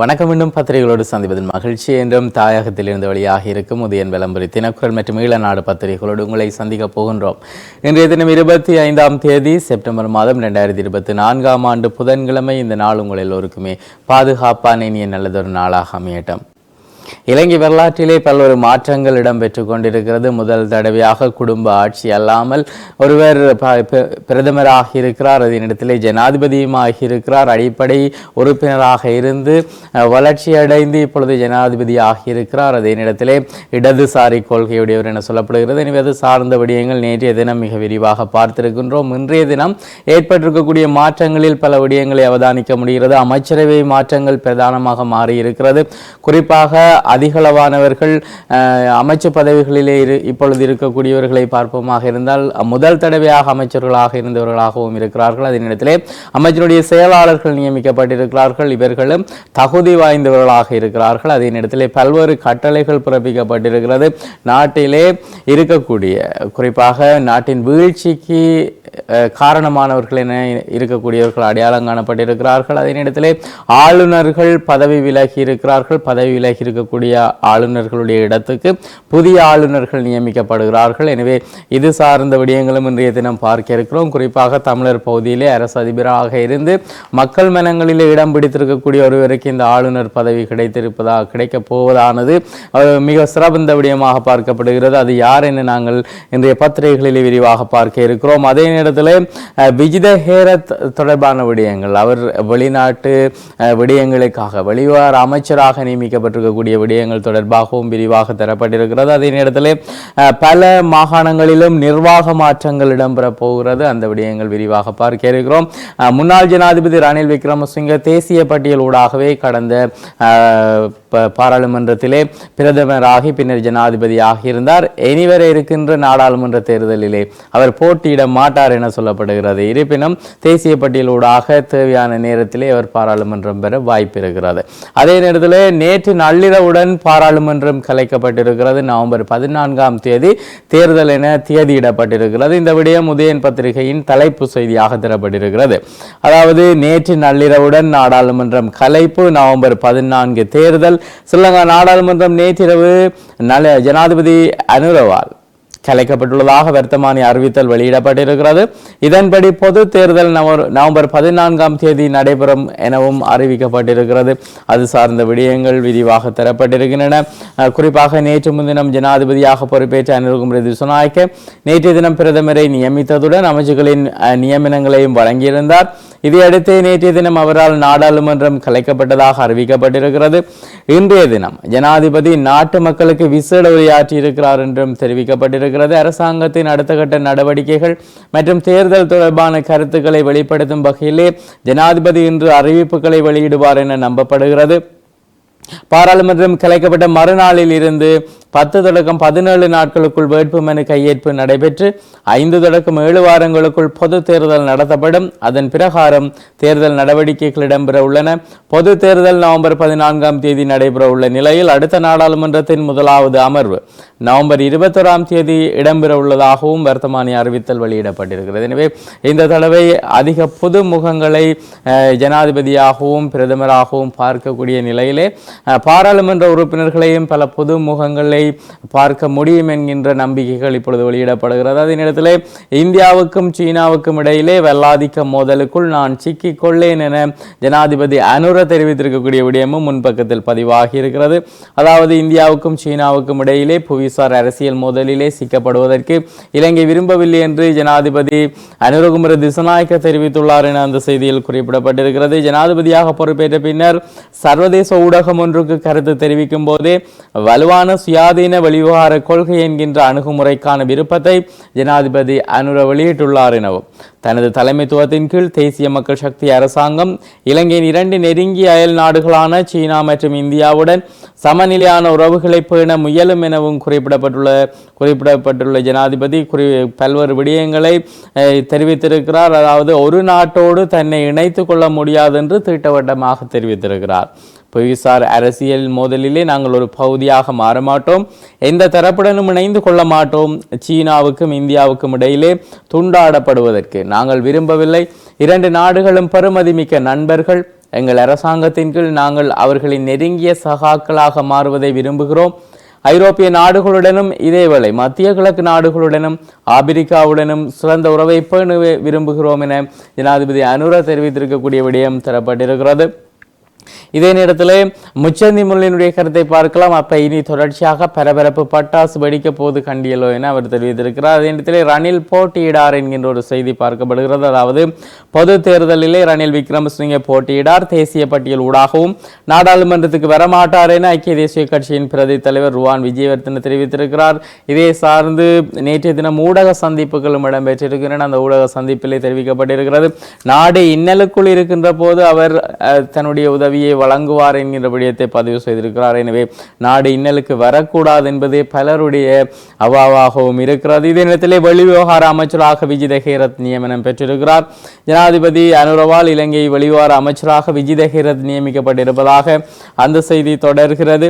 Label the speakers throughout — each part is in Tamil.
Speaker 1: வணக்கம். மீண்டும் பத்திரிகைகளோடு சந்திப்பதில் மகிழ்ச்சி. என்றும் தாயகத்திலிருந்து வெளியாக இருக்கும் உதயன் விளம்பரி தினக்குரல் மற்றும் ஈழநாடு பத்திரிகைகளோடு உங்களை சந்திக்க போகின்றோம். இன்றைய தினம் இருபத்தி ஐந்தாம் தேதி செப்டம்பர் மாதம் ரெண்டாயிரத்தி இருபத்தி நான்காம் ஆண்டு புதன்கிழமை. இந்த நாள் உங்கள் எல்லோருக்குமே பாதுகாப்பான இனிய நல்லதொரு நாளாக அமையட்டும். இலங்கை வரலாற்றிலே பல்வேறு மாற்றங்கள் இடம்பெற்று கொண்டிருக்கிறது. முதல் தடவையாக குடும்ப ஆட்சி அல்லாமல் ஒருவர் ப- பிரதமராக இருக்கிறார். அதனிடத்திலே ஜனாதிபதியுமாக இருக்கிறார். அடிப்படை உறுப்பினராக இருந்து வளர்ச்சியடைந்து வளர்ச்சி அடைந்து இப்பொழுது ஜனாதிபதி ஆகியிருக்கிறார் அதே இடதுசாரி கொள்கையுடையவர் என சொல்லப்படுகிறது. எனவே அது சார்ந்த விடயங்கள் நேற்றைய தினம் மிக விரிவாக பார்த்திருக்கின்றோம். இன்றைய தினம் ஏற்பட்டிருக்கக்கூடிய மாற்றங்களில் பல விடயங்களை அவதானிக்க முடிகிறது. அமைச்சரவை மாற்றங்கள் பிரதானமாக மாறியிருக்கிறது. குறிப்பாக அதிகளவானவர்கள் அமைச்சு பதவிகளிலே இரு இப்பொழுது இருக்கக்கூடியவர்களை பார்ப்போமாக இருந்தால் முதல் தடவையாக அமைச்சர்களாக இருந்தவர்களாகவும் இருக்கிறார்கள். அதே நேரத்திலே அமைச்சருடைய செயலாளர்கள் நியமிக்கப்பட்டிருக்கிறார்கள். இவர்களும் தகுதி வாய்ந்தவர்களாக இருக்கிறார்கள். அதே நேரத்திலே பல்வேறு கட்டளைகள் பிறப்பிக்கப்பட்டிருக்கிறது. நாட்டிலே இருக்கக்கூடிய குறிப்பாக நாட்டின் வீழ்ச்சிக்கு காரணமானவர்கள் என இருக்கக்கூடியவர்கள் அடையாளம் காணப்பட்டிருக்கிறார்கள். அதே நேரத்திலே ஆளுநர்கள் பதவி விலகி இருக்கிறார்கள். பதவி விலகி இருக்கக்கூடிய ஆளுநர்களுடைய இடத்துக்கு புதிய ஆளுநர்கள் நியமிக்கப்படுகிறார்கள். எனவே இது சார்ந்த விடயங்களும் இன்றைய தினம் பார்க்க இருக்கிறோம். குறிப்பாக தமிழர் பகுதியிலே அரசு அதிபராக இருந்து மக்கள் மனங்களிலே இடம் பிடித்திருக்கக்கூடிய ஒருவருக்கு இந்த ஆளுநர் பதவி கிடைத்திருப்பதாக கிடைக்கப் போவதானது மிக சிறந்த விடயமாக பார்க்கப்படுகிறது. அது யார் என்று நாங்கள் இன்றைய பத்திரிகைகளிலே விரிவாக பார்க்க இருக்கிறோம். அதே நேரத்தில் அஹ், விஜித ஹேரத் தொடர்பான விடயங்கள் அவர் வெளிநாட்டு விடயங்களுக்காக வெளிவார அமைச்சராக நியமிக்கப்பட்டிருக்கக்கூடிய விடயங்கள் தொடர்பாகவும் விரிவாக தரப்பட்டிருக்கிறது. அதே நேரத்தில் பல மாகாணங்களிலும் நிர்வாக மாற்றங்கள் இடம்பெற போகிறது. அந்த விடயங்கள் விரிவாக பார்க்க இருக்கிறோம். முன்னாள் ஜனாதிபதி ரணில் விக்ரமசிங்க தேசிய பட்டியல் ஊடாகவே கடந்த பாராளுமன்றத்திலே பிரதமராகி பின்னர் ஜனாதிபதி ஆகியிருந்தார் இனிவரை இருக்கின்ற நாடாளுமன்ற தேர்தலிலே அவர் போட்டியிட மாட்டார் என சொல்லப்படுகிறது. இருப்பினும் தேசிய பட்டியலூடாக தேவையான நேரத்திலே அவர் பாராளுமன்றம் பெற வாய்ப்பு இருக்கிறது அதே நேரத்தில் நேற்று நள்ளிரவுடன் பாராளுமன்றம் கலைக்கப்பட்டிருக்கிறது. நவம்பர் பதினான்காம் தேதி தேர்தல் என தேதியிடப்பட்டிருக்கிறது. இந்த விடயம் உதயன் பத்திரிகையின் தலைப்பு செய்தியாக தரப்பட்டிருக்கிறது. அதாவது நேற்று நள்ளிரவுடன் நாடாளுமன்றம் கலைப்பு நவம்பர் பதினான்கு தேர்தல். ஸ்ரீலங்கா நாடாளுமன்றம் நேற்றிரவு நல ஜனாதிபதி அனுரவால் கலைக்கப்பட்டுள்ளதாக வர்த்தமானி அறிவித்தல் வெளியிடப்பட்டிருக்கிறது. இதன்படி பொது தேர்தல் நவர் நவம்பர் பதினான்காம் தேதி நடைபெறும் எனவும் அறிவிக்கப்பட்டிருக்கிறது. அது சார்ந்த விடயங்கள் விரிவாக தரப்பட்டிருக்கின்றன. குறிப்பாக நேற்று முன்தினம் ஜனாதிபதியாக பொறுப்பேற்ற அனுருகுமரி திசுநாயக்க நேற்றைய தினம் பிரதமரை நியமித்ததுடன் அமைச்சர்களின் அஹ், நியமனங்களையும் வழங்கியிருந்தார். இதையடுத்து நேற்றைய தினம் அவரால் நாடாளுமன்றம் கலைக்கப்பட்டதாக அறிவிக்கப்பட்டிருக்கிறது. இன்றைய தினம் ஜனாதிபதி நாட்டு மக்களுக்கு விசேட உரையாற்றியிருக்கிறார் என்றும் தெரிவிக்கப்பட்டிருக்கிறது. அரசாங்கத்தின் அடுத்த கட்ட நடவடிக்கைகள் மற்றும் தேர்தல் தொடர்பான கருத்துக்களை வெளிப்படுத்தும் வகையிலே ஜனாதிபதி இன்று அறிவிப்புகளை வெளியிடுவார் என நம்பப்படுகிறது. பாராளுமன்றம் கலைக்கப்பட்ட மறுநாளில் இருந்து பத்து தொடக்கம் பதினேழு நாட்களுக்குள் வேட்புமனு கையேற்பு நடைபெற்று ஐந்து தொடக்கம் ஏழு வாரங்களுக்குள் பொது தேர்தல் நடத்தப்படும். அதன் பிரகாரம் தேர்தல் நடவடிக்கைகள் இடம்பெற உள்ளன. பொது தேர்தல் நவம்பர் பதினான்காம் தேதி நடைபெற உள்ள நிலையில் அடுத்த நாடாளுமன்றத்தின் முதலாவது அமர்வு நவம்பர் இருபத்தொராம் தேதி இடம்பெற உள்ளதாகவும் வர்த்தமானி அறிவித்தல் வெளியிடப்பட்டிருக்கிறது. எனவே இந்த தடவை அதிக புது முகங்களை ஜனாதிபதியாகவும் பிரதமராகவும் பார்க்கக்கூடிய நிலையிலே பாராளுமன்ற உறுப்பினர்களையும் பல புது முகங்களை பார்க்க முடியும் என்கின்ற நம்பிக்கைகள் இப்பொழுது வெளியிடப்படுகிறது. அதே நேரத்திலே இந்தியாவுக்கும் சீனாவுக்கும் இடையிலே வெள்ளாதிக்க மோதலுக்குள் நான் சிக்கிக்கொள்ளேன் என ஜனாதிபதி அனுர தெரிவித்திருக்கக்கூடிய விடயமும் முன்பக்கத்தில் பதிவாகி இருக்கிறது. அதாவது இந்தியாவுக்கும் சீனாவுக்கும் இடையிலே புவிசார் அரசியல் மோதலிலே சிக்கப்படுவதற்கு இலங்கை விரும்பவில்லை என்று ஜனாதிபதி அனுரகுமர திசநாயக்க தெரிவித்துள்ளார் என அந்த செய்தியில் குறிப்பிடப்பட்டிருக்கிறது. ஜனாதிபதியாக பொறுப்பேற்ற பின்னர் சர்வதேச ஊடகம் ஒன்றுக்கு கருத்து தெரிவிக்கும் போதே வலுவான சுயா சுயாதீன வெளிவிவகார கொள்கை என்கின்ற அணுகுமுறைக்கான விருப்பத்தை ஜனாதிபதி அனுர வெளியிட்டுள்ளார் எனவும். தனது தலைமைத்துவத்தின் கீழ் தேசிய மக்கள் சக்தி அரசாங்கம் இலங்கையின் இரண்டு நெருங்கிய அயல் நாடுகளான சீனா மற்றும் இந்தியாவுடன் சமநிலையான உறவுகளை பேண முயலும் எனவும் குறிப்பிடப்பட்டுள்ள குறிப்பிடப்பட்டுள்ள ஜனாதிபதி குறி பல்வேறு விடயங்களை தெரிவித்திருக்கிறார். அதாவது ஒரு நாட்டோடு தன்னை இணைத்துக் கொள்ள முடியாது என்று திட்டவட்டமாக தெரிவித்திருக்கிறார். புவிசார் அரசியல் மோதலிலே நாங்கள் ஒரு பகுதியாக மாற மாட்டோம் எந்த தரப்புடனும் இணைந்து கொள்ள மாட்டோம். சீனாவுக்கும் இந்தியாவுக்கும் இடையிலே துண்டாடப்படுவதற்கு நாங்கள் விரும்பவில்லை. இரண்டு நாடுகளும் பெருமதிமிக்க நண்பர்கள். எங்கள் அரசாங்கத்தின் கீழ் நாங்கள் அவர்களின் நெருங்கிய சகாக்களாக மாறுவதை விரும்புகிறோம். ஐரோப்பிய நாடுகளுடனும் இதேவேளை மத்திய கிழக்கு நாடுகளுடனும் ஆப்பிரிக்காவுடனும் சிறந்த உறவை பேண விரும்புகிறோம் என ஜனாதிபதி அனுர தெரிவித்திருக்கக்கூடிய விடயம் தரப்பட்டிருக்கிறது. இதே நேரத்தில் முச்சந்தி முள்ளினுடைய கருத்தை பார்க்கலாம். அப்ப இனி தொடர்ச்சியாக பரபரப்பு பட்டாசு வெடிக்க போது கண்டியலோ என அவர் தெரிவித்திருக்கிறார். அதே நேரத்தில் ரணில் போட்டியிடார் என்கின்ற ஒரு செய்தி பார்க்கப்படுகிறது. அதாவது பொது தேர்தலிலே ரணில் விக்ரமசிங்கே போட்டியிடார். தேசிய பட்டியல் ஊடாகவும் நாடாளுமன்றத்துக்கு வரமாட்டார் என ஐக்கிய தேசிய கட்சியின் பிரதி தலைவர் ருவான் விஜயவர்தன தெரிவித்திருக்கிறார். இதை சார்ந்து நேற்றைய தினம் ஊடக சந்திப்புகளும் இடம்பெற்றிருக்கின்றன. அந்த ஊடக சந்திப்பிலே தெரிவிக்கப்பட்டிருக்கிறது. நாடு இன்னலுக்குள் இருக்கின்ற போது அவர் தன்னுடைய உதவி உதவியை வழங்குவார் என்கின்ற விடயத்தை பதிவு செய்திருக்கிறார். எனவே நாடு இன்னலுக்கு வரக்கூடாது என்பதே பலருடைய அவாவாகவும் இருக்கிறது. இதே நேரத்திலே வெளிவிவகார அமைச்சராக விஜித ஹேரத் நியமனம் பெற்றிருக்கிறார். ஜனாதிபதி அனுரவால் இலங்கை வெளிவார அமைச்சராக விஜித ஹேரத் நியமிக்கப்பட்டிருப்பதாக அந்த செய்தி தொடர்கிறது.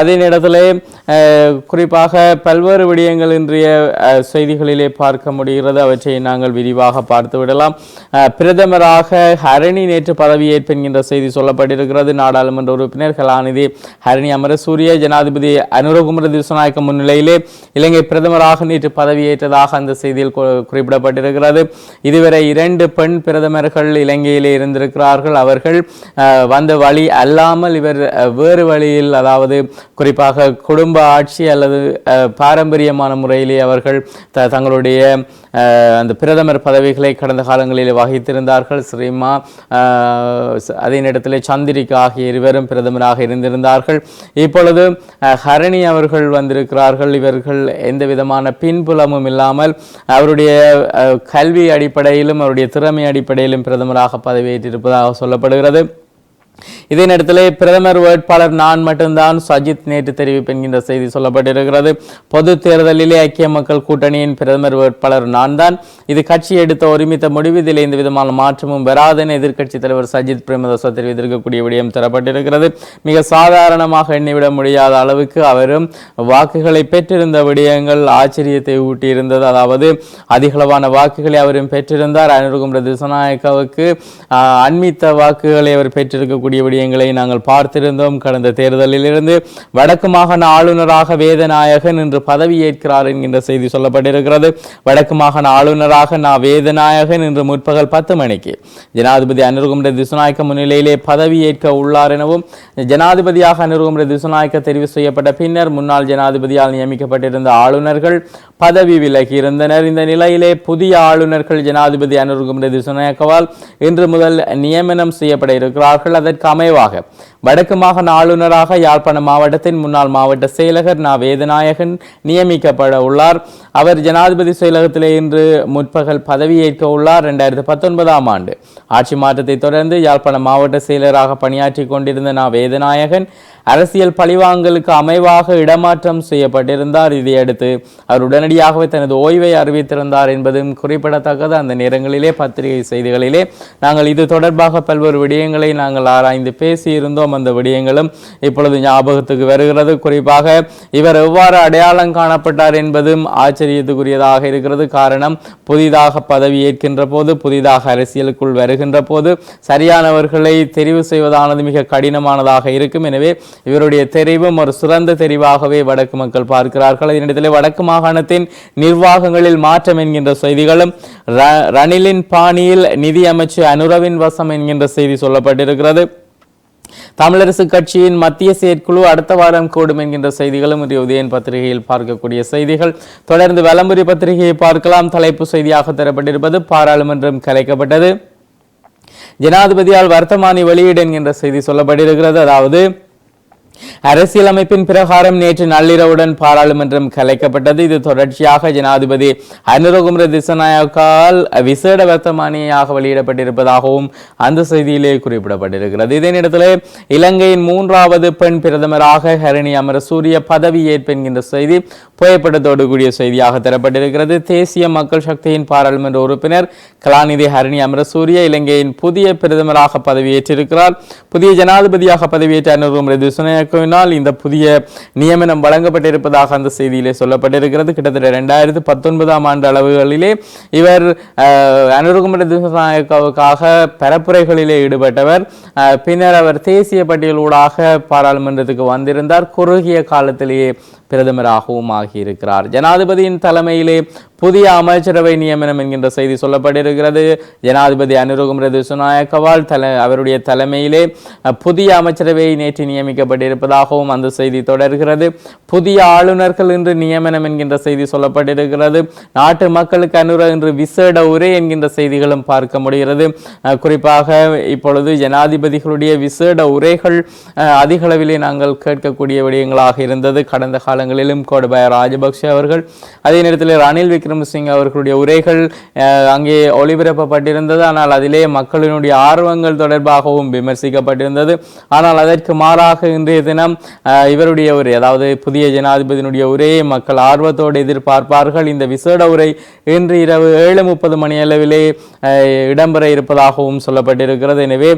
Speaker 1: அதே நேரத்திலே குறிப்பாக பல்வேறு விடயங்கள் இன்றைய செய்திகளிலே பார்க்க முடிகிறது. அவற்றை நாங்கள் விரிவாக பார்த்து விடலாம் பிரதமராக ஹரணி நேற்று பதவியேற்பு என்கின்ற செய்தி சொல்லப்பட்டிருக்கிறது நாடாளுமன்ற உறுப்பினர் கலாநிதி ஹரணி அமரசூரிய ஜனாதிபதி அனுரகுமர திசுநாயக்க முன்னிலையிலே இலங்கை பிரதமராக நேற்று பதவியேற்றதாக அந்த செய்தியில் குறிப்பிடப்பட்டிருக்கிறது. இதுவரை இரண்டு பெண் பிரதமர்கள் இலங்கையிலே இருந்திருக்கிறார்கள். அவர்கள் வந்த வழி அல்லாமல் இவர் வேறு வழியில் அதாவது குறிப்பாக குடும்ப ஆட்சி அல்லது பாரம்பரியமான முறையிலே அவர்கள் த- தங்களுடைய அந்த பிரதமர் பதவிகளை கடந்த காலங்களில் வகித்திருந்தார்கள். ஸ்ரீமா அதே நேரத்தில் சந்திரிகா ஆகிய இருவரும் பிரதமராக இருந்திருந்தார்கள். இப்பொழுது ஹரணி அவர்கள் வந்திருக்கிறார்கள். இவர்கள் எந்த விதமான பின்புலமும் இல்லாமல் அவருடைய கல்வி அடிப்படையிலும் அவருடைய திறமை அடிப்படையிலும் பிரதமராக பதவியேற்றிருப்பதாக சொல்லப்படுகிறது. இதே நேரத்தில் பிரதமர் வேட்பாளர் நான் மட்டும்தான் சஜித் நேற்று தெரிவிப்பு என்கின்ற செய்தி சொல்லப்பட்டிருக்கிறது. பொது தேர்தலிலே ஐக்கிய மக்கள் கூட்டணியின் பிரதமர் வேட்பாளர் நான் தான் இது கட்சி எடுத்த ஒருமித்த முடிவு இதில் எந்த விதமான மாற்றமும் வராதென எதிர்க்கட்சி தலைவர் சஜித் பிரேமதாசா தெரிவித்திருக்கக்கூடிய விடயம் தரப்பட்டிருக்கிறது. மிக சாதாரணமாக எண்ணிவிட முடியாத அளவுக்கு அவரும் வாக்குகளை பெற்றிருந்த விடயங்கள் ஆச்சரியத்தை ஊட்டியிருந்தது. அதாவது அதிகளவான வாக்குகளை அவரும் பெற்றிருந்தார். அனுருகும் திசநாயக்காவுக்கு அண்மித்த வாக்குகளை அவர் பெற்றிருக்கக்கூடிய விடயங்களை நாங்கள் பார்த்திருந்தோம். கடந்த தேர்தலிலிருந்து வடக்கு மாகாண ஆளுநராக வேதநாயகன் இன்று பதவியேற்கிறார் என்கின்ற செய்தி சொல்லப்பட்டிருக்கிறது. வடக்கு மாகாண ஆளுநராக நான் வேதநாயகன் இன்று முற்பகல் பத்து மணிக்கு. ஜனாதிபதி அனுருகும்ர திசுநாயக்க முன்னிலையிலே பதவியேற்க உள்ளார் எனவும் ஜனாதிபதியாக அனுருகும்ர திசுநாயக்க தெரிவு செய்யப்பட்ட பின்னர் முன்னாள் ஜனாதிபதியால் நியமிக்கப்பட்டிருந்த ஆளுநர்கள் பதவி விலகி இருந்தனர். இந்த நிலையிலே புதிய ஆளுநர்கள் ஜனாதிபதி அனுருகும்ர திசுநாயக்கவால் இன்று முதல் நியமனம் செய்யப்பட இருக்கிறார்கள். அதன் அதற்கு அமைவாக. வடக்கு மாகாண ஆளுநராக யாழ்ப்பாண மாவட்டத்தின் முன்னாள் மாவட்ட செயலகர் நா. வேதநாயகன் நியமிக்கப்பட உள்ளார். அவர் ஜனாதிபதி செயலகத்திலே இன்று முற்பகல் பதவியேற்க உள்ளார். ரெண்டாயிரத்தி பத்தொன்பதாம் ஆண்டு. ஆட்சி மாற்றத்தை தொடர்ந்து யாழ்ப்பாணம் மாவட்ட செயலராக பணியாற்றி கொண்டிருந்த நா. வேதநாயகன் அரசியல் பழிவாங்கலுக்கு அமைவாக இடமாற்றம் செய்யப்பட்டிருந்தார். இதையடுத்து அவர் உடனடியாகவே தனது ஓய்வை அறிவித்திருந்தார் என்பதும் குறிப்பிடத்தக்கது. அந்த நேரங்களிலே பத்திரிகை செய்திகளிலே நாங்கள் இது தொடர்பாக பல்வேறு விடயங்களை நாங்கள் ஆராய்ந்து பேசியிருந்தோம். அந்த விடயங்களும் இப்பொழுது ஞாபகத்துக்கு வருகிறது. குறிப்பாக இவர் எவ்வாறு அடையாளம் காணப்பட்டார் என்பதும் ஆச்சரியத்துக்குரியதாக இருக்கிறது. காரணம் புதிதாக பதவி ஏற்கின்ற போது புதிதாக அரசியலுக்குள் வருகின்ற போது சரியானவர்களை தெரிவு செய்வதானது மிக கடினமானதாக இருக்கும். எனவே இவருடைய தெரிவும் ஒரு சிறந்த தெரிவாகவே வடக்கு மக்கள் பார்க்கிறார்கள். இதனிடத்திலே வடக்கு மாகாணத்தின் நிர்வாகங்களில் மாற்றம் என்கின்ற செய்திகளும் ர- ரணிலின் பாணியில் நிதி அமைச்சு அனுரவின் வசம் என்கின்ற செய்தி சொல்லப்பட்டிருக்கிறது. தமிழரசு கட்சியின் மத்திய செயற்குழு அடுத்த வாரம் கூடும் என்கின்ற செய்திகளும் இன்று உதயன் பத்திரிகையில் பார்க்கக்கூடிய செய்திகள். தொடர்ந்து வலம்புரி பத்திரிகையை பார்க்கலாம். தலைப்பு செய்தியாக தரப்பட்டிருப்பது பாராளுமன்றம் கலைக்கப்பட்டது. ஜனாதிபதியால் வர்த்தமானி வெளியீடு என்கின்ற செய்தி சொல்லப்பட்டிருக்கிறது. அதாவது அரசியலமைப்பின் பிரகாரம் நேற்று நள்ளிரவுடன் பாராளுமன்றம் கலைக்கப்பட்டது. இது தொடர்ச்சியாக ஜனாதிபதி அனுரகுமர திசநாயக்கால் விசேட வர்த்தமானியாக வெளியிடப்பட்டிருப்பதாகவும் அந்த செய்தியிலே குறிப்பிடப்பட்டிருக்கிறது. இதே நேரத்தில் இலங்கையின் மூன்றாவது பெண் பிரதமராக ஹரணி அமரசூரிய பதவி ஏற்பு என்கின்ற செய்தி புகைப்படத்தோடு கூடிய செய்தியாக தரப்பட்டிருக்கிறது. தேசிய மக்கள் சக்தியின் பாராளுமன்ற உறுப்பினர் கலாநிதி ஹரணி அமரசூரிய இலங்கையின் புதிய பிரதமராக பதவியேற்றிருக்கிறார். புதிய ஜனாதிபதியாக பதவியேற்ற அனுரகுமர திசுநாயக்க திசநாயக்கவினால் இந்த புதிய நியமனம் வழங்கப்பட்டிருப்பதாக அந்த செய்தியிலே சொல்லப்பட்டிருக்கிறது. கிட்டத்தட்ட ரெண்டாயிரத்து பத்தொன்பதாம் ஆண்டு அளவுகளிலே இவர் அனுருகுமர திசநாயக்காவுக்காக பரப்புரைகளிலே ஈடுபட்டவர். பின்னர் அவர் தேசிய பட்டியலூடாக பாராளுமன்றத்துக்கு வந்திருந்தார். குறுகிய காலத்திலேயே பிரதமராகவும் ஆகியிருக்கிறார் ஜனாதிபதியின் தலைமையிலே புதிய அமைச்சரவை நியமனம் என்கின்ற செய்தி சொல்லப்பட்டிருக்கிறது. ஜனாதிபதி அனுருகுமர திசுநாயக்கவால் தல அவருடைய தலைமையிலே புதிய அமைச்சரவை நேற்று நியமிக்கப்பட்டிருப்பதாகவும் அந்த செய்தி தொடர்கிறது. புதிய ஆளுநர்கள் இன்று நியமனம் என்கின்ற செய்தி சொல்லப்பட்டிருக்கிறது. நாட்டு மக்களுக்கு அனுர இன்று விசேட உரை என்கின்ற செய்திகளும் பார்க்க முடிகிறது. குறிப்பாக இப்பொழுது ஜனாதிபதிகளுடைய விசேட உரைகள் அதிகளவிலே நாங்கள் கேட்கக்கூடிய விடயங்களாக இருந்தது. கடந்த காலங்களிலும் கோடபாய ராஜபக்ஷ அவர்கள் அதே நேரத்தில் ரணில் விக்ரமசிங் அவர்களுடைய உரைகள் அங்கே ஒளிபரப்பப்பட்டிருந்தது. ஆனால் அதிலே மக்களினுடைய ஆர்வங்கள் தொடர்பாகவும் விமர்சிக்கப்பட்டிருந்தது. ஆனால் அதற்கு மாறாக இன்றைய தினம் இவருடைய உரை அதாவது புதிய ஜனாதிபதியினுடைய உரையை மக்கள் ஆர்வத்தோடு எதிர்பார்ப்பார்கள். இந்த விசேட உரை இன்று இரவு ஏழு முப்பது மணி அளவிலே இடம்பெற இருப்பதாகவும் சொல்லப்பட்டிருக்கிறது. எனவே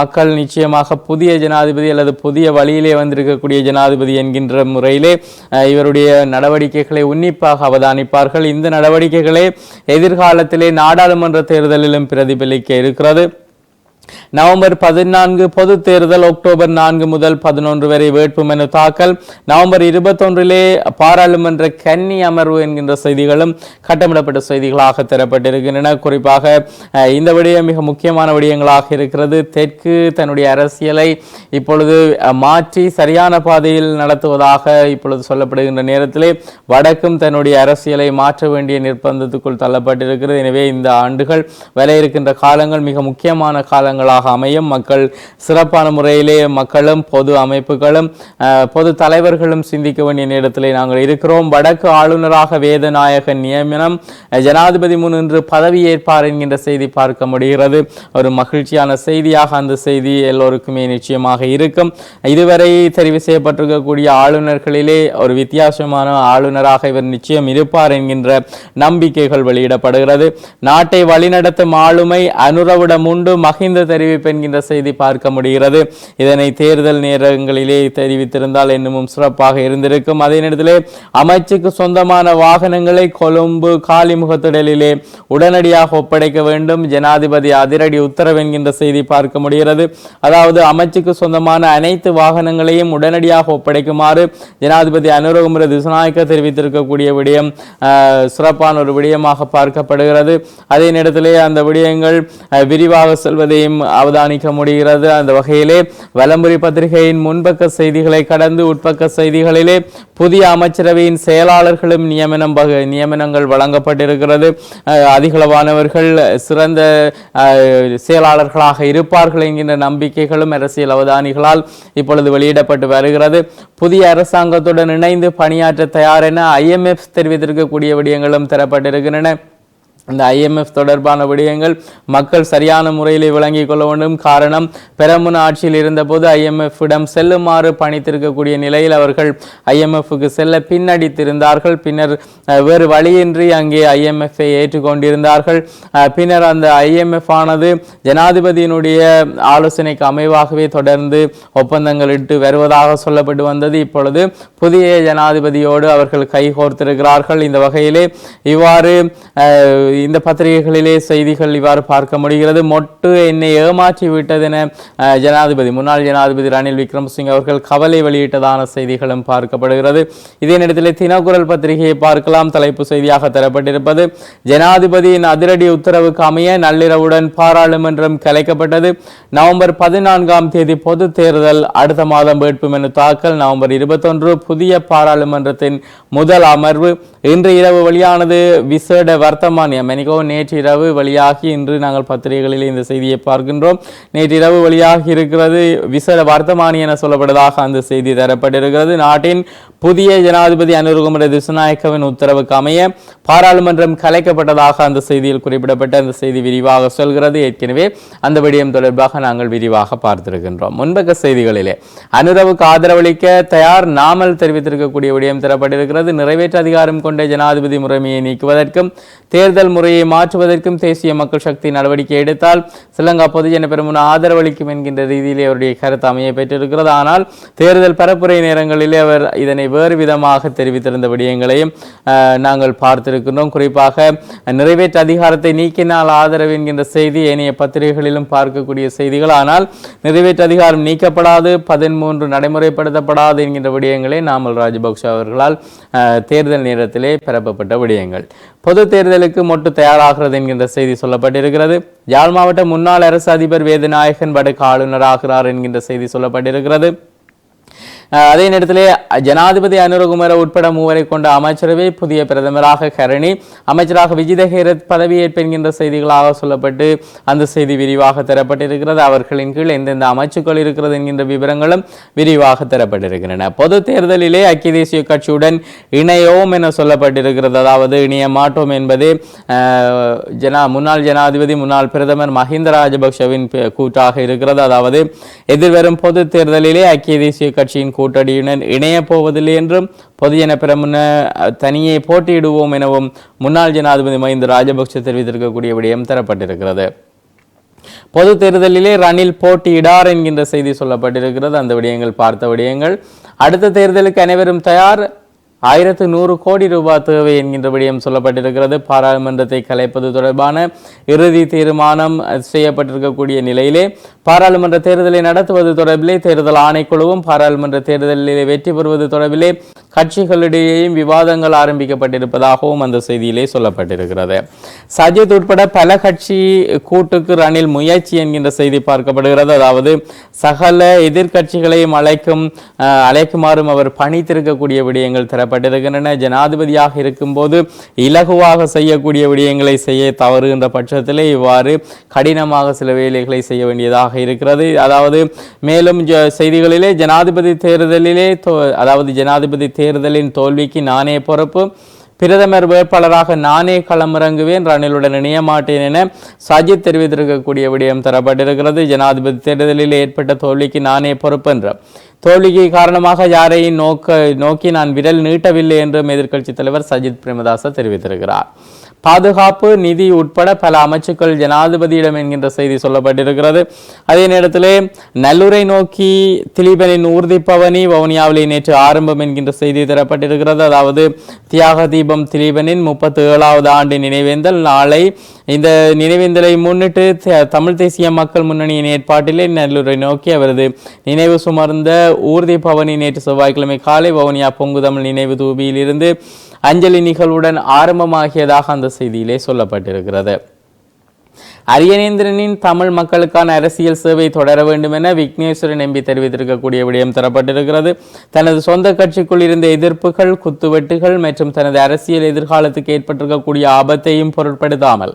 Speaker 1: மக்கள் நிச்சயமாக புதிய ஜனாதிபதி அல்லது புதிய வழியிலே வந்திருக்கக்கூடிய ஜனாதிபதி என்கின்ற முறையிலே அவர்களே இவருடைய நடவடிக்கைகளை உன்னிப்பாக அவதானிப்பார்கள். இந்த நடவடிக்கைகளே எதிர்காலத்திலே நாடாளுமன்ற தேர்தலிலும் பிரதிபலிக்க இருக்கிறது. நவம்பர் பதினான்கு பொது தேர்தல் அக்டோபர் நான்கு முதல் பதினொன்று வரை வேட்புமனு தாக்கல். நவம்பர் இருபத்தொன்றிலே பாராளுமன்ற கன்னி அமர்வு என்கின்ற செய்திகளும் கட்டமிடப்பட்ட செய்திகளாக தரப்பட்டிருக்கின்றன. குறிப்பாக இந்த விடயம் மிக முக்கியமான விடயங்களாக இருக்கிறது. தெற்கு தன்னுடைய அரசியலை இப்பொழுது மாற்றி சரியான பாதையில் நடத்துவதாக இப்பொழுது சொல்லப்படுகின்ற நேரத்திலே வடக்கும் தன்னுடைய அரசியலை மாற்ற வேண்டிய நிர்பந்தத்துக்குள் தள்ளப்பட்டிருக்கிறது. எனவே இந்த ஆண்டுகள் வர இருக்கின்ற காலங்கள் மிக முக்கியமான காலங்களாக அமையும். மக்கள் சிறப்பான முறையிலே மக்களும் பொது அமைப்புகளும் பொது தலைவர்களும் சிந்திக்க வேண்டிய நேரத்திலே நாங்கள் இருக்கிறோம். வடக்கு ஆளுநராக வேதநாயகன் நியமனம் ஜனாதிபதி முன் இன்று பதவியேற்பார் என்கின்ற செய்தி பார்க்க முடிகிறது. ஒரு மகிழ்ச்சியான செய்தியாக அந்த செய்தி எல்லோருக்குமே நிச்சயமாக இருக்கும். இதுவரை தெரிவு செய்யப்பட்டிருக்கக்கூடிய ஆளுநர்களிலே ஒரு வித்தியாசமான ஆளுநராக இவர் நிச்சயம் இருப்பார் என்கின்ற நம்பிக்கைகள் வெளியிடப்படுகிறது. நாட்டை வழிநடத்தும் ஆளுமை அனுரவிடம் உண்டு மகிந்த தெரிவி தெரிவிப்பு என்கின்ற செய்தி பார்க்க முடிகிறது. இதனை தேர்தல் நேரங்களிலே தெரிவித்திருந்தால் இன்னமும் சிறப்பாக இருந்திருக்கும். அதே நேரத்திலே அமைச்சுக்கு சொந்தமான வாகனங்களை கொழும்பு காலிமுகத்திடலிலே உடனடியாக ஒப்படைக்க வேண்டும். ஜனாதிபதி அதிரடி உத்தரவு என்கின்ற செய்தி பார்க்க முடிகிறது. அதாவது அமைச்சுக்கு சொந்தமான அனைத்து வாகனங்களையும் உடனடியாக ஒப்படைக்குமாறு ஜனாதிபதி அனுரகுமர திசுநாயக்க தெரிவித்திருக்கக்கூடிய விடயம் சிறப்பான ஒரு விடயமாக பார்க்கப்படுகிறது. அதே நேரத்திலே அந்த விடயங்கள் விரிவாக செல்வதையும் அவதானிக்க முடிகிறது. அந்த வகையிலே வலம்புரி பத்திரிகையின் முன்பக்க செய்திகளை கடந்து உட்பக்க செய்திகளிலே புதிய அமைச்சரவையின் செயலாளர்களும் நியமனம் நியமனங்கள் வழங்கப்பட்டிருக்கிறது. அதிகளவானவர்கள் சிறந்த செயலாளர்களாக இருப்பார்கள் என்கின்ற நம்பிக்கைகளும் அரசியல் அவதானிகளால் இப்பொழுது வெளியிடப்பட்டு வருகிறது. புதிய அரசாங்கத்துடன் இணைந்து பணியாற்ற தயார் என ஐஎம்எஃப் தெரிவித்திருக்கக்கூடிய விடயங்களும் தரப்பட்டிருக்கின்றன. இந்த ஐஎம்எஃப் தொடர்பான விடயங்கள் மக்கள் சரியான முறையில் விளங்கிக் கொள்ள வேண்டும். காரணம் பெரமுன ஆட்சியில் இருந்தபோது ஐஎம்எஃப்பிடம் செல்லுமாறு பணித்திருக்கக்கூடிய நிலையில் அவர்கள் ஐஎம்எஃப்க்கு செல்ல பின்னடித்திருந்தார்கள். பின்னர் வேறு வழியின்றி அங்கே ஐஎம்எஃப்பை ஏற்றுக்கொண்டிருந்தார்கள். பின்னர் அந்த ஐஎம்எஃப் ஆனது ஜனாதிபதியினுடைய ஆலோசனைக்கு அமைவாகவே தொடர்ந்து ஒப்பந்தங்கள் இட்டு வருவதாக சொல்லப்பட்டு வந்தது. இப்பொழுது புதிய ஜனாதிபதியோடு அவர்கள் கைகோர்த்திருக்கிறார்கள் இந்த வகையிலே இவ்வாறு இந்த பத்திரிகைகளிலே செய்திகள் இவ்வாறு பார்க்க முடிகிறது. மொட்டு என்னை ஏமாற்றி விட்டதென ஜனாதிபதி முன்னாள் ஜனாதிபதி ரணில் விக்ரமசிங் அவர்கள் கவலை வெளியிட்டதான செய்திகளும் பார்க்கப்படுகிறது. இதே நேரத்தில் தினக்குரல் பத்திரிகையை பார்க்கலாம். தலைப்பு செய்தியாக தரப்பட்டிருப்பது ஜனாதிபதியின் அதிரடி உத்தரவுக்கு அமைய நள்ளிரவுடன் பாராளுமன்றம் கலைக்கப்பட்டது. நவம்பர் பதினான்காம் தேதி பொது தேர்தல் அடுத்த மாதம் வேட்புமனு தாக்கல் நவம்பர் இருபத்தொன்று புதிய பாராளுமன்றத்தின் முதல் அமர்வு. இன்று இரவு வெளியானது விசேட வர்த்தமானியம். மெனிகோ நேற்றிரவு வெளியாகி இன்று நாங்கள் பத்திரிகைகளில் இந்த செய்தியை பார்க்கின்றோம். நேற்றிரவு வெளியாகி இருக்கிறது விசர வர்த்தமானி என சொல்லப்படுவதாக அந்த செய்தி தரப்பட்டிருக்கிறது. நாட்டின் புதிய ஜனாதிபதி அனுருகுமர திசுநாயக்கவின் உத்தரவுக்கு அமைய பாராளுமன்றம் கலைக்கப்பட்டதாக அந்த செய்தியில் குறிப்பிடப்பட்ட அந்த செய்தி விரிவாக சொல்கிறது. ஏற்கனவே அந்த விடயம் தொடர்பாக நாங்கள் விரிவாக பார்த்திருக்கின்றோம். முன்பக்க செய்திகளிலே அனுரவுக்கு ஆதரவளிக்க தயார் நாமல் தெரிவித்திருக்கக்கூடிய விடயம் தரப்பட்டிருக்கிறது. நிறைவேற்று அதிகாரம் கொண்ட ஜனாதிபதி முறைமையை நீக்குவதற்கும் தேர்தல் தேர்தல் முறையை மாற்றுவதற்கும் தேசிய மக்கள் சக்தி நடவடிக்கை எடுத்தால் ஸ்ரீலங்கா பொதுஜன பெருமுன ஆதரவளிக்கும் என்கின்ற ரீதியிலே அவருடைய கருத்து அமைய பெற்றிருக்கிறது. ஆனால் தேர்தல் பரப்புரை நேரங்களிலே அவர் இதனை வேறு விதமாக தெரிவித்திருந்த விடயங்களையும் நாங்கள் பார்த்திருக்கின்றோம். குறிப்பாக நிறைவேற்று அதிகாரத்தை நீக்கினால் ஆதரவு என்கின்ற செய்தி ஏனைய பத்திரிகைகளிலும் பார்க்கக்கூடிய செய்திகள். ஆனால் நிறைவேற்று அதிகாரம் நீக்கப்படாது பதிமூன்று நடைமுறைப்படுத்தப்படாது என்கின்ற விடயங்களே நாமல் ராஜபக்ஷ அவர்களால் தேர்தல் நேரத்திலே பரப்பப்பட்ட விடயங்கள். பொது தேர்தலுக்கு மொட்டு தயாராகிறது என்கின்ற செய்தி சொல்லப்பட்டிருக்கிறது. யாழ் மாவட்ட முன்னாள் அரசு அதிபர் வேதநாயகன் வடக்கு ஆளுநராகிறார் என்கின்ற செய்தி சொல்லப்பட்டிருக்கிறது. அதே நேரத்திலே ஜனாதிபதி அனுரகுமார உட்பட மூவரை கொண்ட அமைச்சரவை புதிய பிரதமராக கரணி அமைச்சராக விஜிதஹேரத் பதவியேற்பு என்கின்ற செய்திகளாக சொல்லப்பட்டு அந்த செய்தி விரிவாக தரப்பட்டிருக்கிறது. அவர்களின் கீழ் எந்தெந்த அமைச்சுக்கள் இருக்கிறது என்கின்ற விவரங்களும் விரிவாக தரப்பட்டிருக்கின்றன. பொது தேர்தலிலே ஐக்கிய தேசிய கட்சியுடன் இணையோம் என சொல்லப்பட்டிருக்கிறது. அதாவது இணைய மாட்டோம் என்பது ஜனா முன்னாள் ஜனாதிபதி முன்னாள் பிரதமர் மஹிந்த ராஜபக்ஷவின் கூட்டாக இருக்கிறது. அதாவது எதிர்வரும் பொது தேர்தலிலே ஐக்கிய தேசிய கட்சியின் கூட்டணியுடன் இணையப் போவதில்லை என்றும் பொதுஜன பிரமுன தனியே போட்டியிடுவோம் எனவும் முன்னாள் ஜனாதிபதி மஹிந்த ராஜபக்ஷ தெரிவித்திருக்கக்கூடிய விடயம் தரப்பட்டிருக்கிறது. பொது தேர்தலிலே ரணில் போட்டியிடார் என்கின்ற செய்தி சொல்லப்பட்டிருக்கிறது. அந்த விடயங்கள் பார்த்த விடயங்கள். அடுத்த தேர்தலுக்கு அனைவரும் தயார். ஆயிரத்து நூறு கோடி ரூபாய் தேவை என்கின்ற விடயம் சொல்லப்பட்டிருக்கிறது. பாராளுமன்றத்தை கலைப்பது தொடர்பான இறுதி தீர்மானம் அஹ், செய்யப்பட்டிருக்கக்கூடிய நிலையிலே பாராளுமன்ற தேர்தலை நடத்துவது தொடர்பிலே தேர்தல் ஆணைக்குழுவும் பாராளுமன்ற தேர்தலிலே வெற்றி பெறுவது தொடர்பிலே கட்சிகளிடையேயும் விவாதங்கள் ஆரம்பிக்கப்பட்டிருப்பதாகவும் அந்த செய்தியிலே சொல்லப்பட்டிருக்கிறது. சஜித் உட்பட பல கட்சி கூட்டுக்கு ரணில் முயற்சி என்கின்ற செய்தி பார்க்கப்படுகிறது. அதாவது சகல எதிர்கட்சிகளையும் அழைக்கும் அழைக்குமாறும் அவர் பணித்திருக்கக்கூடிய விடயங்கள் தரப்பட்டிருக்கின்றன. ஜனாதிபதியாக இருக்கும்போது இலகுவாக செய்யக்கூடிய விடயங்களை செய்ய தவறுகின்ற பட்சத்திலே இவ்வாறு கடினமாக சில வேலைகளை செய்ய வேண்டியதாக இருக்கிறது. அதாவது மேலும் செய்திகளிலே ஜனாதிபதி தேர்தலிலே அதாவது ஜனாதிபதி தேர்தலின் தோல்விக்கு நானே பொறுப்பு. பிரதமர் வேட்பாளராக நானே களமிறங்குவேன் ரணிலுடன் இணைய மாட்டேன் என சஜித் தெரிவித்திருக்கக்கூடிய விடயம் தரப்பட்டிருக்கிறது. ஜனாதிபதி தேர்தலில் ஏற்பட்ட தோல்விக்கு நானே பொறுப்பென்ற தோல்விக்கு காரணமாக யாரையும் நோக்க நோக்கி நான் விரல் நீட்டவில்லை என்றும் எதிர்க்கட்சித் தலைவர் சஜித் பிரேமதாச தெரிவித்திருக்கிறார். பாதுகாப்பு நிதி உட்பட பல அமைச்சுக்கள் ஜனாதிபதியிடம் என்கின்ற செய்தி சொல்லப்பட்டிருக்கிறது. அதே நேரத்திலே நல்லூரை நோக்கி திலீபனின் ஊர்தி பவனி வவுனியாவிலே நேற்று ஆரம்பம் என்கின்ற செய்தி தரப்பட்டிருக்கிறது. அதாவது தியாக தீபம் திலீபனின் முப்பத்தி ஏழாவது ஆண்டு நினைவேந்தல் நாளை. இந்த நினைவேந்தலை முன்னிட்டு தமிழ் தேசிய மக்கள் முன்னணியின் ஏற்பாட்டிலே நல்லூரை நோக்கி அவரது நினைவு சுமர்ந்த ஊர்தி பவனி நேற்று செவ்வாய்க்கிழமை காலை வவுனியா பொங்கு தமிழ் நினைவு தூபியிலிருந்து அஞ்சலி நிகழ்வுடன் ஆரம்பமாகியதாக அந்த செய்தியிலே சொல்லப்பட்டிருக்கிறது. அரியநேந்திரனின் தமிழ் மக்களுக்கான அரசியல் சேவை தொடர வேண்டும் என விக்னேஸ்வரன் எம்பி தெரிவித்திருக்கக்கூடிய விடயம் தரப்பட்டிருக்கிறது. தனது சொந்த கட்சிக்குள் இருந்த எதிர்ப்புகள் குத்துவெட்டுகள் மற்றும் தனது அரசியல் எதிர்காலத்துக்கு ஏற்பட்டிருக்கக்கூடிய ஆபத்தையும் பொருட்படுத்தாமல்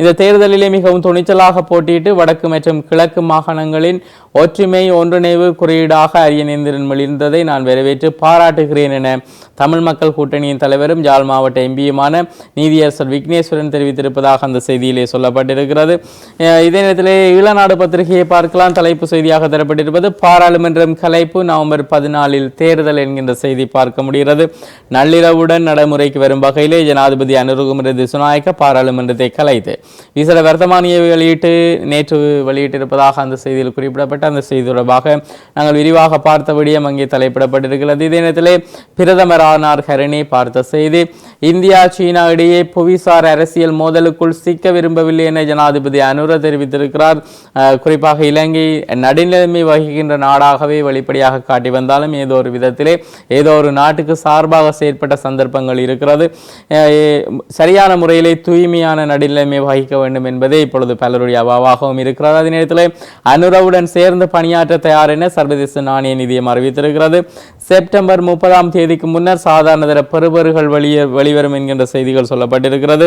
Speaker 1: இந்த தேர்தலிலே மிகவும் துணிச்சலாக போட்டியிட்டு வடக்கு மற்றும் கிழக்கு மாகாணங்களின் ஒற்றுமை ஒன்றிணைவு குறியீடாக அரியநேந்திரன் வெளியிருந்ததை நான் வரவேற்று பாராட்டுகிறேன் என தமிழ் மக்கள் கூட்டணியின் தலைவரும் யாழ் மாவட்ட எம்பியுமான நீதியரசர் விக்னேஸ்வரன் தெரிவித்திருப்பதாக அந்த செய்தியிலே சொல்லப்பட்டிருக்கிறது. இதே நேரத்திலே ஈழநாடு பத்திரிகையை பார்க்கலாம். தலைப்பு செய்தியாக தரப்பட்டிருப்பது பாராளுமன்றம் கலைப்பு நவம்பர் பதினாலில் தேர்தல் என்கின்ற செய்தி பார்க்க முடிகிறது. நள்ளிரவுடன் நடைமுறைக்கு வரும் வகையிலே ஜனாதிபதி அனுருகுமர திசுநாயக்க பாராளுமன்றத்தை கலைத்து விசேட வர்த்தமானியை வெளியிட்டு நேற்று வெளியிட்டிருப்பதாக அந்த செய்தியில் குறிப்பிடப்பட்ட அந்த செய்தி தொடர்பாக நாங்கள் விரிவாக பார்த்த விடியம் அங்கே தலைப்பிடப்பட்டிருக்கிறது. இதே நேரத்திலே பிரதமரானார் ஹரணி பார்த்த செய்தி இந்தியா சீனா இடையே புவிசார் அரசியல் மோதலுக்குள் சிக்க விரும்பவில்லை என ஜனாதிபதி அனுர தெரிவித்திருக்கிறார். குறிப்பாக இலங்கை நடுநிலைமை வகிக்கின்ற நாடாகவே வெளிப்படையாக காட்டி வந்தாலும் ஏதோ ஒரு விதத்திலே ஏதோ ஒரு நாட்டுக்கு சார்பாக செயற்பட்ட சந்தர்ப்பங்கள் இருக்கிறது. சரியான முறையிலே தூய்மையான நடுநிலைமை வகிக்க வேண்டும் என்பதே இப்பொழுது பலருடைய அவாவாகவும் இருக்கிறது. அதே நேரத்தில் அனுரவுடன் சேர்ந்து பணியாற்ற தயார் என சர்வதேச நாணய நிதியம் அறிவித்திருக்கிறது. செப்டம்பர் முப்பதாம் தேதிக்கு முன்னர் சாதாரண தர பெறுபர்கள் வெளியே வெளிவரும் என்கின்ற செய்திகள் சொல்லப்பட்டிருக்கிறது.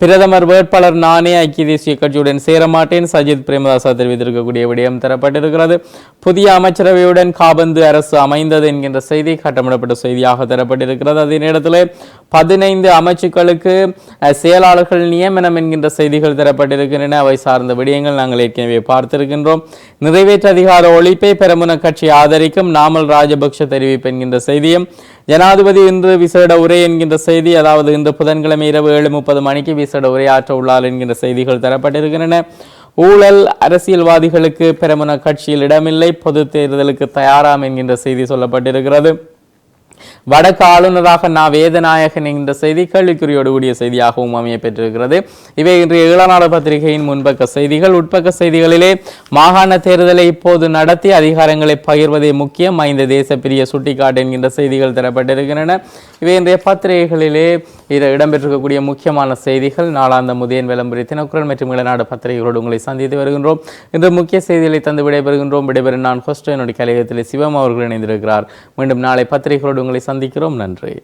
Speaker 1: பிரதமர் வேட்பாளர் நானே ஐக்கிய தேசிய கட்சியுடன் சேரமாட்டேன். சஜித் பிரேமதாசா தெரிவித்திருக்கக்கூடிய விடயம் தரப்பட்டிருக்கிறது. புதிய அமைச்சரவையுடன் காபந்து அரசு அமைந்தது என்கின்ற செய்தி கட்டமிடப்பட்ட செய்தியாக தரப்பட்டிருக்கிறது. அதே நேரத்தில் பதினைந்து அமைச்சுக்களுக்கு செயலாளர்கள் நியமனம் என்கின்ற செய்திகள் தரப்பட்டிருக்கின்றன. அவை சார்ந்த விடயங்கள் நாங்கள் ஏற்கனவே பார்த்திருக்கின்றோம். நிறைவேற்று அதிகார ஒழிப்பை பெரமுன கட்சி ஆதரிக்கும். நாமல் ராஜபக்ஷ தெரிவிப்பு என்கின்ற செய்தியும் ஜனாதிபதி இன்று விசேட உரை என்கின்ற செய்தி அதாவது இன்று புதன்கிழமை இரவு ஏழு முப்பது மணிக்கு விசேட உரையாற்ற உள்ளார் என்கின்ற செய்திகள் தரப்பட்டிருக்கின்றன. ஊழல் அரசியல்வாதிகளுக்கு பெருமன கட்சியில் இடமில்லை பொது தேர்தலுக்கு தயாராம் என்கின்ற செய்தி சொல்லப்பட்டிருக்கிறது. வடக்கு ஆளுநராக நா வேதநாயகன் என்ற செய்தி கேள்விக்குறியோடு கூடிய செய்தியாகவும் அமைய பெற்றிருக்கிறது. இவை இன்றைய ஈழநாடு பத்திரிகையின் முன்பக்க செய்திகள். உட்பக்க செய்திகளிலே மாகாண தேர்தலை இப்போது நடத்தி அதிகாரங்களை பகிர்வதே முக்கியம். ஐந்து தேசப்பிரிய சுட்டிக்காட்டு என்கின்ற செய்திகள் தரப்பட்டிருக்கின்றன. இவை இன்றைய பத்திரிகைகளிலே இதை இடம்பெற்றிருக்கக்கூடிய முக்கியமான செய்திகள். நாளாந்த முதியன் விளம்பரி தினக்குரல் மற்றும் இளநாடு பத்திரிகைகளோடு உங்களை சந்தித்து வருகின்றோம். இன்று முக்கிய செய்திகளை தந்து விடைபெறுகின்றோம். விடைபெறும் நான் ஹோஸ்டோ என்னுடைய கலையகத்தில் சிவம் அவர்கள் இணைந்திருக்கிறார். மீண்டும் நாளை பத்திரிகைகளோடு உங்களை சந்திக்கிறோம். நன்றி.